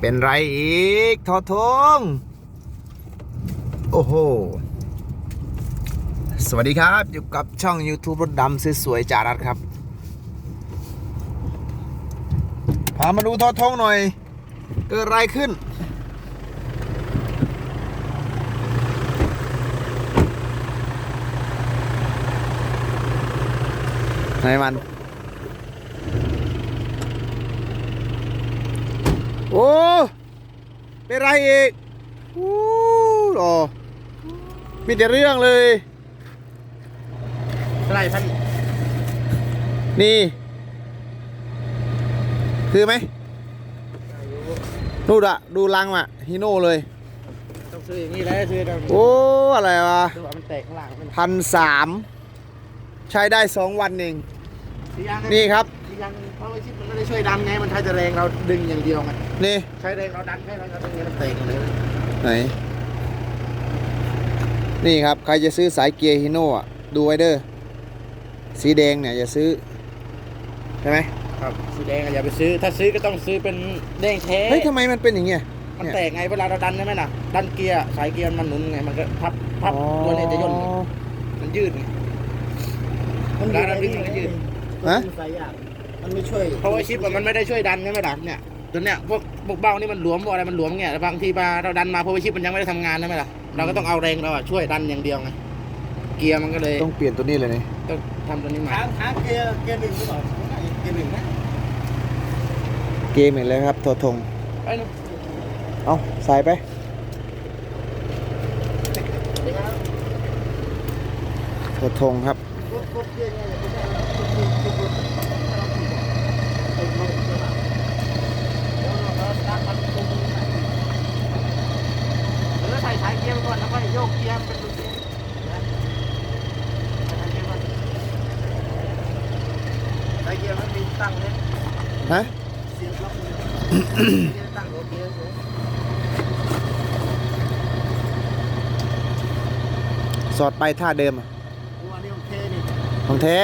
เป็นไรอีกทอทงโอ้โห สวัสดีครับ อยู่กับช่อง YouTube รถดำสวยๆจารัดครับ พามาดูทอทงหน่อย เกิดอะไรขึ้น ไหนมัน โอ้เป็นไรอีกอู้หรอมีแต่เรื่องเลยอะไรท่านนี่ คือไหมดูดอะดูลังอะฮิโน่เลย ต้องซื้ออย่างนี้แล้วซื้อต้องโอ้ อะไรวะซื้อว่ามันแตกข้างหลังมันพันสามใช้ได้สองวันเองอีกอย่างนี่ครับอีกอ ย่างเพราะว่าชิปมันไม่ได้ช่วยดันไง มันใช้แต่แรงเราดึงอย่างเดียวไงนี่ ใช้แรงเราดันแค่นั้นเราดึงมันแตกหมดเลยไหน นี่ครับ ใครจะซื้อสายเกียร์ฮิโน่อะดูไว้เด้อสีแดงเนี่ยอย่าซื้อ ใช่ไหมครับสีแดงอะอย่าไปซื้อ ถ้าซื้อก็ต้องซื้อเป็นแดงแท้เฮ้ยทำไมมันเป็นอย่างเงี้ย มันแตกไงเวลาเราดันใช่ไหมล่ะดันเกียร์สายเกียร์มันหนุนไงมันก็พับพับตัวนี้จะย่นอ๋อมันยืดไงมันเวลาเราดึงมันก็ยืด ฮะมันสายยาก มันไม่ช่วยเพราะว่าชิปอะมันไม่ได้ช่วยดันใช่ไหมล่ะเนี่ยตัวเนี้ยพวกพวกเบ้านี่มันหลวมพวกอะไรมันหลวมเงี้ยแต่บางทีมาเราดันมาเพราะว่าชิปมันยังไม่ได้ทำงานใช่ไหมล่ะเราก็ต้องเอาแรงเราอะช่วยดันอย่างเดียวไงเกียร์มันก็เลยต้องเปลี่ยนตัวนี้เลยนี่ต้องทำตัวนี้ใหม่ค้างค้างเกียร์เกียร์หนึ่งหรือเปล่าเกียร์หนึ่งนะเกมอีกแล้วครับโททงไปนู่นเอาใส่ไปโททงครับ กดกดเกียร์ไงไม่ใช่กดกดกด หรือใส่สายเกียร์ไปก่อนแล้วก็โยกเกียร์เป็นตัวสายเกียร์มันมีตั้งเลยฮะเสียบล็อกเลยเกียร์ตั้งโอเคโอเคสอดไปท่าเดิมอะตัวนี้โอเคนี่ของแท้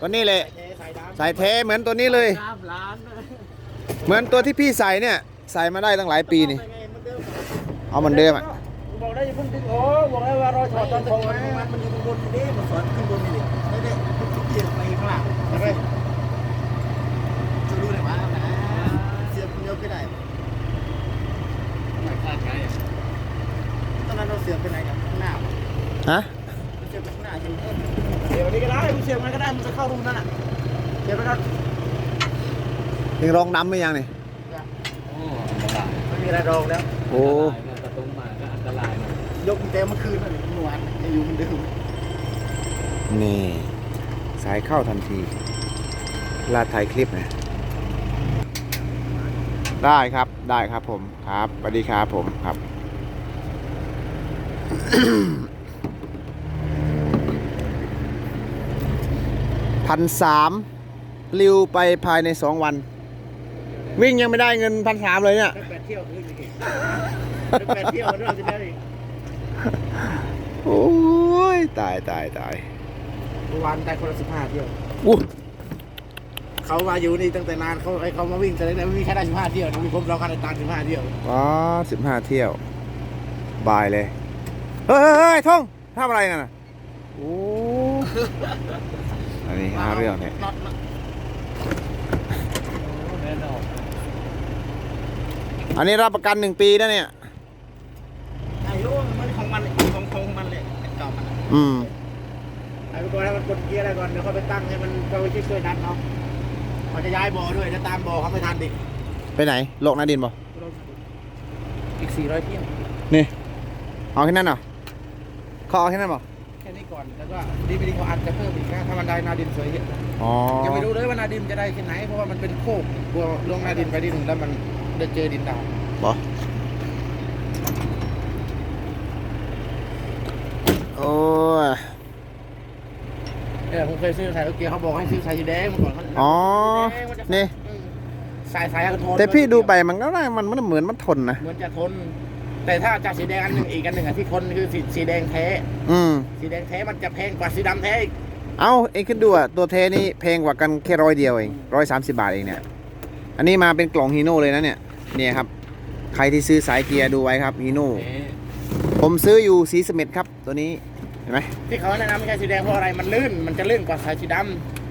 ตัวนี้เลยเท สายดำใส่แท้เหมือนตัวนี้เลย น้ำล้านเหมือนตัวที่พี่ใส่เนี่ยใส่มาได้ตั้งหลายปีนี่ เอาเหมือนเดิมอะบอกได้อย่าเพิ่งดึงโอ้บอกได้ว่ารอถอดตอนตะของกี้มันไหมมันอยู่ข้างบนนี่มันสอนข้างบนนี่ดิไม่ได้เกียร์ไปข้างหลังเอาไปจะรู้เลยว่านะเสียบคนเดียวก็ได้ไม่คาดไงตอนนั้นเราเสียบไปไหนกับข้างหน้าฮะเสียบไปข้างหน้าจนเออเสียบอันนี้ก็ได้มึงเสียบมันก็ได้มันจะเข้ารูนั่นน่ะ เสียบไปก่อนยังรองดำไม่ยังนี่ไม่มีอะไรรองแล้ว โอ้ตะตุ้งมาก็อันตรายนะยกกุญแจเมื่อคืนนั่นเมื่อวานยังอยู่เหมือนเดิมนี่ สายเข้าทันที ลาดถ่ายคลิปนะได้ครับได้ครับผมครับสวัสดีครับผมครับพันสาม ริวไปภายในสองวัน วิ่งยังไม่ได้เงินพันสามเลยเนี่ยแปดเที่ยวคืนอีกแปดเที่ยวเรื่องจะได้อีกโอ้ยตายตายตายเมื่อวานได้คนละสิบห้าเที่ยวอู้เขามาอยู่นี่ตั้งแต่นานเขาไอ้เขามาวิ่งแต่ไม่มีแค่ได้สิบห้าเที่ยวนะมีผมเราคันในตามสิบห้าเที่ยวอ๋อสิบห้าเที่ยว บายเลย เฮ้ยเฮ้ยเฮ้ยท่องทำอะไรกันน่ะโอ้อันนี้หาเรื่องเนี่ย น็อตน็อต แน่นอน อันนี้รับประกันหนึ่งปีนะเนี่ยไอ้โอ้มันของมันของของมันเลยไอ้เก่ามันอืมไอ้ตัวนั้นมันกดเกียร์อะไรก่อนเดี๋ยวเขาไปตั้งให้มันเขาไปช่วยดันเขาเขาจะย้ายบ่อด้วยจะตามบ่อเขาไม่ทันดิไปไหนโลกนาดินบ่อีกสี่ร้อยเที่ยวนี่เอาแค่นั้นเหรอเขาเอาแค่นั้นบ่แค่นี้ก่อนแล้วก็ดีไม่ดีเขาอาจจะเพิ่มอีกนะถ้ามันได้นาดินสวยเยอะอ๋อยังไม่รู้เลยว่านาดินจะได้แค่ไหนเพราะว่ามันเป็นโคกกลัวลงนาดินไปดินแล้วมัน จะเจอดินดาวบ่โอ้ยเออผมเคยซื้อสายโอเกียเขาบอกให้ซื้อสายสีแดงมาก่อนเขาอ๋อสีแดงมัจะนี่เออสายสายอะทนแต่พี่ดูไปมันก็ได้มันมันเหมือนมันทนนะเหมือนจะทน แต่ถ้าจากสีแดงอันหนึ่งอีกอันหนึ่งอะที่ทนคือสีสีแดงแท้ อืม สีแดงแท้มันจะแพงกว่าสีดำแท้อีกเอาเองขึ้นดูอะตัวเทนี่แพงกว่ากันแค่ร้อยเดียวเองร้อยสามสิบาทเองเนี่ย อันนี้มาเป็นกล่องฮีโน่เลยนะเนี่ย เนี่ยครับ ใครที่ซื้อสายเกียร์ดูไว้ครับฮีโน่เอ๊ะผมซื้ออยู่สีเสม็ดครับ ตัวนี้เห็นไหมที่เขาแนะนำไม่ใช่สีแดงเพราะอะไรมันลื่นมันจะลื่นกว่าสายสีด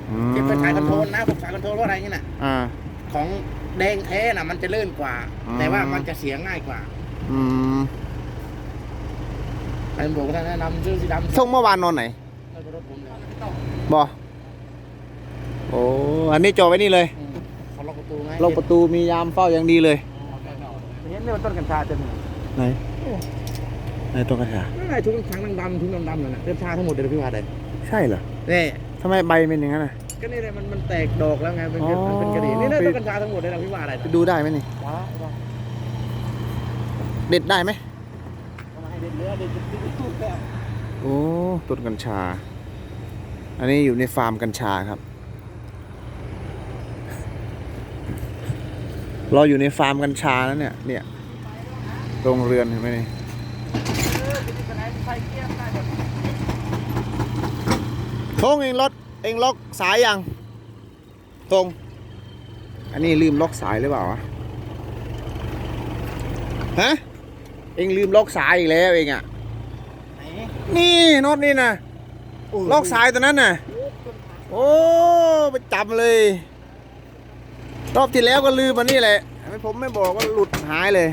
อืำที่เป็นสายคอนโทรลนะผมสายคอนโทรลเพราะอะไรนี่น่ะอ่าของแดงแท้น่ะ มันจะลื่นกว่าอืมแต่ว่ามันจะเสียง่ายกว่า อืมไอ้บอกว่าท่านแนะนำซื้อสีดำส่งเมื่อวานนอนไหนไม่เป็นรถผมเลยบอโอ้อันนี้จอไว้นี่เลยอืมเขาล็อกประตูไงล็อกประตูมียามเฝ้าอย่างดีเลยเห็ นเนี่ยมันต้นกัญชาเต็มเลยไหนไหนตัวกระถานั่นไงทุกทั้งดำๆทุกดำๆนั่นน่ะกัญชาทั้งหมดเลยพี่ว่าได้ใช่เหรอนี่ทำไมใบเป็นอย่างนั้นอะก็นี่เลยมันมันแตกดอกแล้วไงมันอ๋อมันเป็นกระดิ่งนี่นะไปต้นกัญชาทั้งหมดเลยนะพี่ว่าอะไรไปดูได้ไหมนี่ว้าว้าเด็ดได้ไหมเอามาให้เด็ดเนื้อเด็ดเด็ดเด็ดตู้แล้วโอ้ต้นกัญชา อันนี้อยู่ในฟาร์มกัญชาครับ เราอยู่ในฟาร์มกัญชาแล้วเนี่ยเนี่ย โรงเรือนเห็นไหมนี่เออจะมีกระไหนใส่เกียร์ได้หมดทงเองล็อกเองล็อกสายยังทงอันนี้ลืมล็อกสายหรือเปล่าวะฮะเองลืมล็อกสายอีกแล้วเองอะไหนนี่น็อตนี่นะล็อกสายตัวนั้นน่ะโอ้ไปจำเลย รอบที่แล้วก็ลืมมันนี่แหละทำไมผมไม่บอกว่าหลุดหายเลย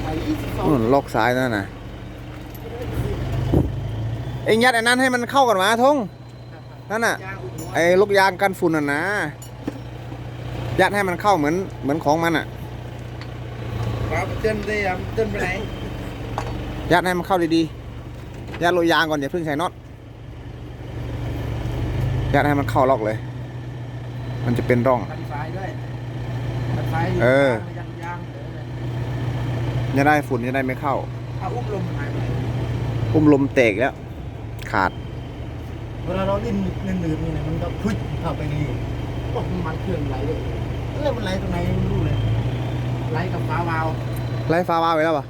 ใส่ยี่สิบสอง นู่นล็อกสายนั่นน่ะเองยัดอันนั้นให้มันเข้ากันมาทงนั่นน่ะยางอุดหัวไอ้ลูกยางกันฝุ่นน่ะนะยัดให้มันเข้าเหมือนเหมือนของมันอะครับเต้นได้ยังเต้นไปไหนยัดให้มันเข้าดีๆยัดลูกยางก่อนอย่าเพิ่งใส่น็อตยัดให้มันเข้าล็อกเลย มันจะเป็นร่องกันซ้ายด้วยกันซ้ายเออยางยาง จะได้ฝุ่นจะได้ไม่เข้าเอาอุ้มลมหายไปไหนอุ้มลมแตกแล้ว ขาด เวลาเราดิ้นหนืดๆนี่นะมันก็พุดเข้าไปนี่โอ้มันเครื่องไหลด้วยเออมันไหลตรงไหนไม่รู้เลยไหลกับฟ้าวาล์วไล่ฟ้าว่าไว้แล้วปะ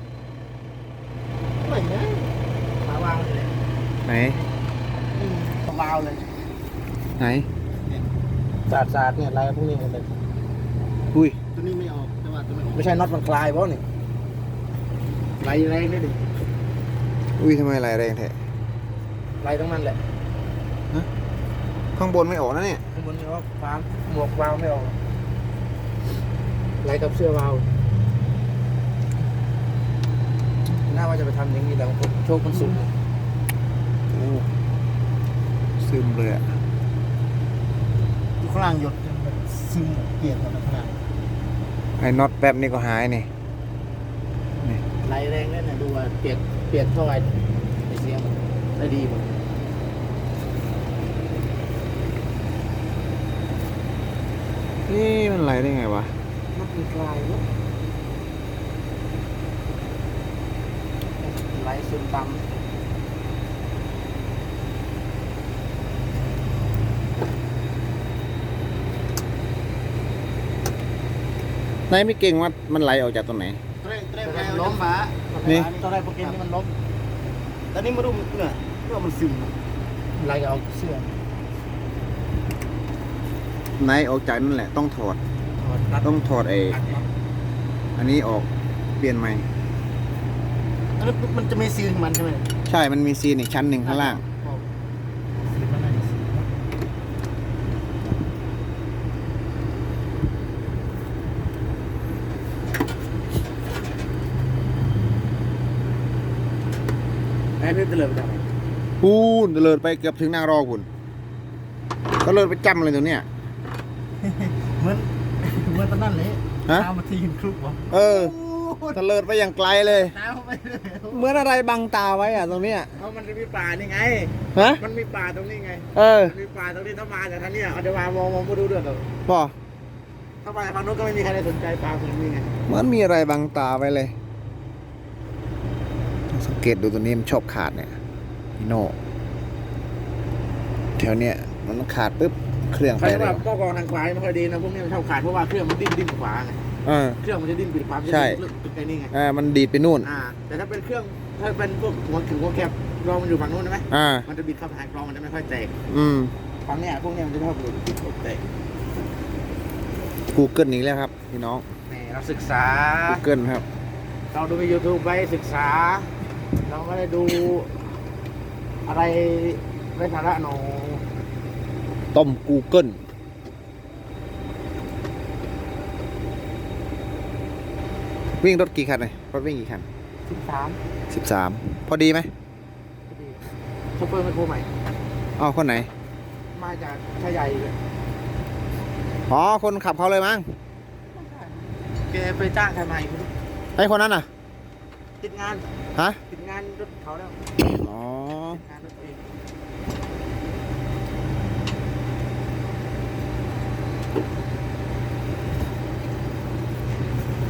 ไม่นะฟ้าวาล์วเลยไหนวาล์วเลยไหน สาดสาดเนี่ยไหลพวกนี้หมดเลยอุ้ยตัวนี้ไม่ออกแต่ว่าตัวนี้ออกไม่ใช่น็อตมันคลายเพราะนี่ ไหลแรงได้ดิอุ้ยทำไมไหลแรงแท้ไหลตรงนั้นแหละข้างบนไม่ออกนะเนี่ยข้างบนนี่ว่าฟ้าหมวกวาล์วไม่ออกไหลกับเสื้อวาล์วน่าว่าจะไปทำอย่างนี้แล้วโชคมันสุดโอ้ซึมเลยอะอยู่ข้างล่างหยดจนแบบซึมเปียกหมดแล้วข้างล่างไอ้น็อตแป๊บนี่ก็หายนี่ ไหลแรงได้เนี่ยดูว่าเปียกเปียกเท่าไหร่ไอเสียงได้ดีหมดนี่มันไหลได้ไงวะมันคลายเนอะไหลซึมดำไหนไม่เก่งว่ามันไหลออกจากตรงไหน เตรเตรไปล้มฟ้านี่ ตอนแรกโปรแกรมนี้มันล้มตอนนี้มาดูเนี่ยว่ามันซึมไหลกับเอาเสื้อไหนออกจากนั่นแหละต้องถอด ถอดรัดต้องถอดไอ้รัดน็อตอันนี้ออกเปลี่ยนใหม่ อันนี้มันจะมีซีนของมันใช่ไหมใช่มันมีซีนอีกชั้นหนึ่งข้างล่าง ซีนมันน่าจะซีน ไม่เตลิดไปทำไมพูนเตลิดไปเกือบถึงนางรอคุณก็เลยไปจำเลยตัวเนี้ย เหมือนเหมือนตอนนั้นเลยฮะ ตามมาทีกันครุกวะเออเตลิดไปอย่างไกลเลย ตามไปเลยเหมือนอะไรบังตาไว้อะตรงเนี้ยเพราะมันจะมีป่านี่ไง ฮะมันมีป่าตรงนี้ไง เออมีป่าตรงนี้ถ้ามาจากทางเนี้ยเอาจะมามองมองไม่ดูเรื่องหรอกพอถ้ามาจากทางโน้นก็ไม่มีใครได้สนใจป่าตรงนี้ไง เหมือนมีอะไรบังตาไว้เลย เกตดูตัวนี้มันชอบขาดเนี่ยพี่โน่แถวเนี้ยมันขาดปุ๊บเครื่องใครไปเร็ว่าวป้อกองทางขวาไม่ค่อยดีนะพวกนี้มันชอบขาดเพราะว่าเครื่องมันดิ้นดิ้นขวาไงเออเครื่องมันจะดิ้นปิดขวามันจะใช่ ดิ้นลึกไอ้นี่ไงอ่ามันดีดไปนู่น อ่า แต่ถ้าเป็นเครื่องถ้าเป็นพวกหัวถึงหัวแคบกรองมันอยู่ฝั่งนู้นใช่ไหมอ่า มันจะบิดเข้าทางกรองมันจะไม่ค่อยแตกอืม ฝั่งเนี้ยพวกเนี้ยมันจะชอบหลุดแตก Google อีกแล้วครับ พี่น้อง นี่เราศึกษา Google ครับ เราดูใน YouTube ไปศึกษา เราไม่ได้ดูอะไรไร้สาระหนอต้ม Google วิ่งรถกี่คันเลยรถวิ่งกี่คันสิบสามสิบสามพอดีไหมชอปเปอร์ไมโครใหม่อ้าวคนไหน มาจากชายใหญ่เลยอ๋อคนขับเขาเลยมั้งแกไปจ้างใครมาอีกไม่รู้ไอ้คนนั้นน่ะ ติดงาน ฮะติด งานรถเขาแล้วอ๋อติดงานรถเอง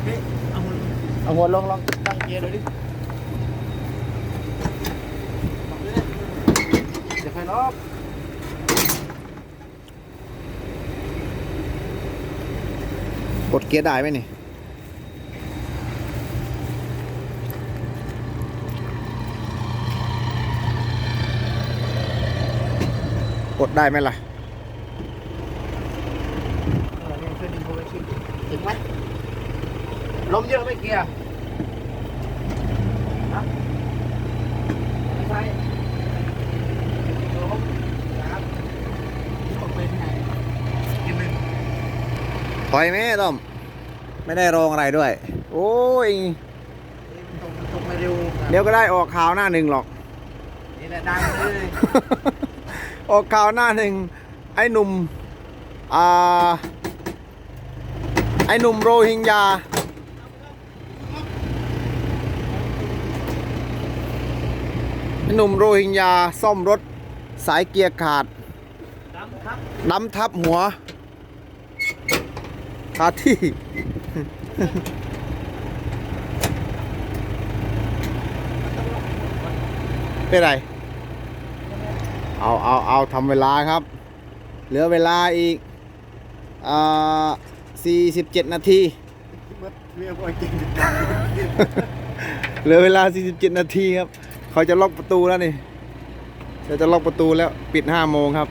เฮ้ยเอาหัวเอาหัวลงลองตั้งเกียร์ดูดิลองดูดิเดี๋ยวใครล็อกกดเกียร์ได้ไหมนี่ ดได้ไหมล่ะเออเนี่ยช่วยดึงโคไปชิมถึงไหมลมเยอะไหม่เกียร์ฮะไม่ใช่ลมนะครับตกไปที่ไหนกินหนึ่งถอยไหมต้อม ไม่ได้รองอะไรด้วย โอ้ยนี่มันตกมันตกไม่เร็วเดี๋ยวก็ได้ออกข่าวหน้าหนึ่งหรอก นี่แหละดังเลย ออกข่าวหน้าหนึ่งไอ้หนุ่มอ่าไอ้หนุ่มโรฮิงญาไอ้หนุ่มโรฮิงญาซ่อมรถสายเกียร์ขาดดำครับดำทับหัวคาที่เป็นไร เอาเอาเอาทำเวลาครับ เหลือเวลาอีกอ่า47นาทีเรียกว่าจริงเหลือเวลา47นาทีครับ เขาจะล็อกประตูแล้วนี่เราจะล็อกประตูแล้วปิด5โมงครับ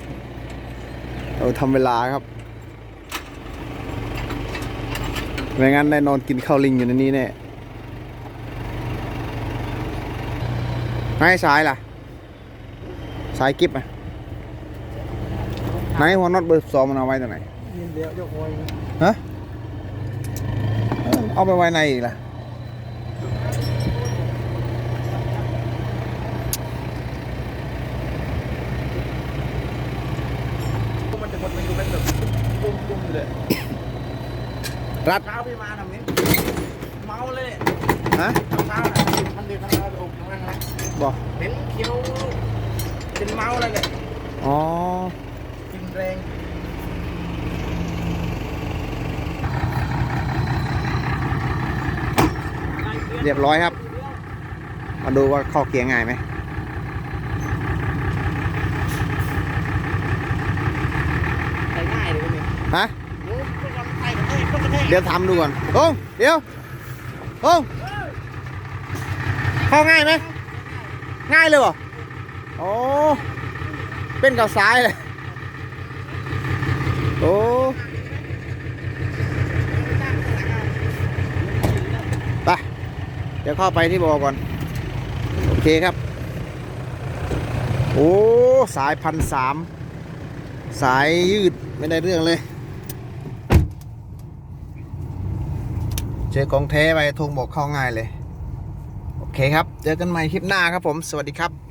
เราทำเวลาครับไม่งั้นได้นอนกินข้าวลิงอยู่ในนี้แน่ไม่ให้สายล่ะ สายกิฟต์อะไหนหัวน็อตเบอร์สองมันเอาไว้ตรงไหนยินเดียวยกโวยฮะเออเอาไปไว้ในอีกล่ะมันจะหมดมันอยู่เป็นแบบปุ้มๆเลยรัดเช้าพี่มาทำนี้เมาเลยฮะเช้าน่ะทันเดียวทันเดียวอกทั้งนั้นนะบอกเห็นเขียว เป็นเมาเลยเลยอ๋อ กินแรงเรียบร้อยครับ มาดูว่าเข้าเกียร์ง่ายไหมใส่ง่ายเลยนี่ฮะโอ้ยต้องกำไทยกับเอ้ยต้องกระแทกเดี๋ยวทำดูก่อนโอ้งเดี๋ยวโอ้งเข้าง่ายไหมง่ายเลยเหรอ โอ้เป็นกับซ้ายเลยโอ้ไปเดี๋ยวเข้าไปที่บอก่อน โอเคครับ โอ้สายพันสามสายยืดไม่ได้เรื่องเลยเจอของแท้ไปทงบอกเข้าง่ายเลย โอเคครับ เจอกันใหม่คลิปหน้าครับผม สวัสดีครับ